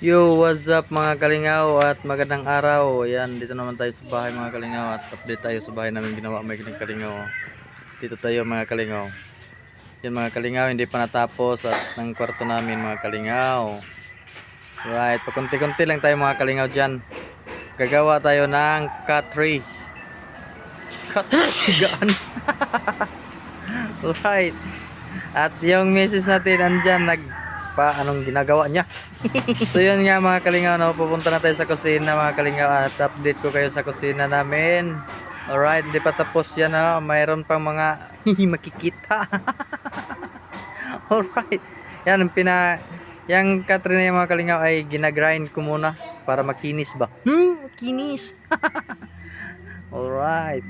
Yo, what's up mga kalingaw at magandang araw. Ayan, dito naman tayo sa bahay mga kalingaw at update tayo sa bahay namin ginawa may kalingaw. Dito tayo mga kalingaw. Yan mga kalingaw, hindi pa natapos at ng kwarto namin mga kalingaw. Right, pakunti-kunti lang tayo mga kalingaw dyan. Gagawa tayo ng cut tree. Cut gaan. right. At yung misis natin andyan nag pa anong ginagawa niya. so yun nga mga kalingaw, no, pupunta na tayo sa kusina mga kalingaw at update ko kayo sa kusina namin. Alright, hindi pa tapos yan ha. Mayroon pang mga makikita. Alright. Yan, pina... Yung Katrina yung mga kalingaw ay ginagrind ko muna para makinis ba? Hmm, makinis. Alright.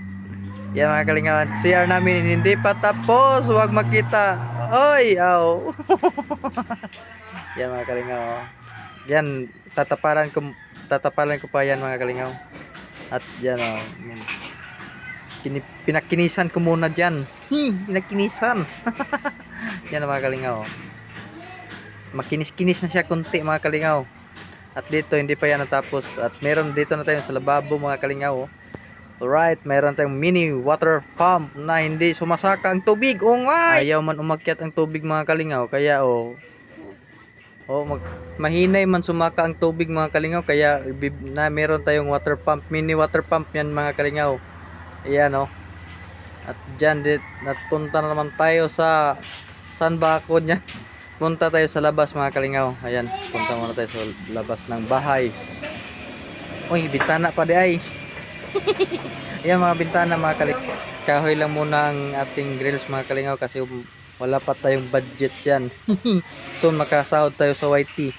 Yan mga kalingaw. CR namin hindi pa tapos. Huwag makita. Oy, aw. Yan mga kalingaw. oh. Yan, tatapalan ko tatapalan ko pa yan mga kalingaw. At yan oh. Kini, pinakinisan ko muna dyan. Hi, pinakinisan. yan mga kalingaw. oh. Makinis-kinis na siya kunti mga kalingaw. At dito hindi pa yan natapos. At meron dito na tayo sa lababo mga kalingaw. oh. Alright, mayroon tayong mini water pump na hindi sumasaka ang tubig. O! Ayaw man umakyat ang tubig mga kalingaw. Kaya oh, oh mag, mahinay man sumaka ang tubig mga kalingaw. Kaya na meron tayong water pump, mini water pump yan mga kalingaw. Ayan oh. At dyan, dit, napunta na naman tayo sa saan ba ako niyan? Punta tayo sa labas mga kalingaw. Ayan, punta muna tayo sa labas ng bahay. Uy, bitana pa di ay. Ayan mga bintana mga kalingaw. Kahoy lang muna ang ating grills mga kalingaw kasi um, wala pa tayong budget yan. so makasahod tayo sa YT.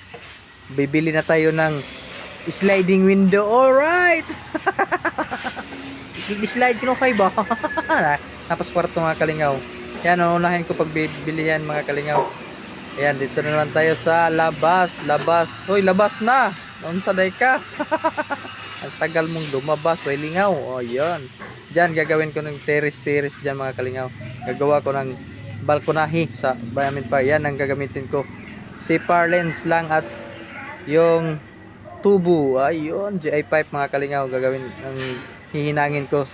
Bibili na tayo ng sliding window. Alright! slide ko kay ba? Tapos kwarto mga kalingaw. Yan, unahin ko pag bibili yan mga kalingaw. Ayan, dito na naman tayo sa labas. Labas. Hoy, labas na. Noon sa day ka. Ang tagal mong lumabas. Way lingaw. O, yan. Diyan, gagawin ko ng terrace-terrace dyan mga kalingaw. Gagawa ko ng balkonahi sa bayamin pa. Yan ang gagamitin ko. CPR lens lang at yung tubo. Ayun, GI pipe mga kalingaw. Gagawin ang hihinangin ko.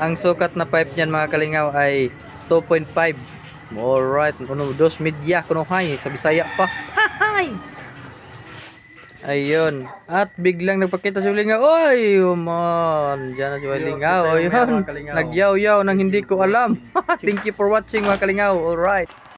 Ang sukat na pipe niyan mga kalingaw ay 2.5. Alright, kuno dos media kuno hay sa Bisaya pa. Hay. Ayun. At biglang nagpakita si Ulingaw. Oy, man. Diyan na si Ulingaw. Ayun. Nagyaw-yaw nang hindi ko alam. Thank you for watching mga kalingaw. Alright.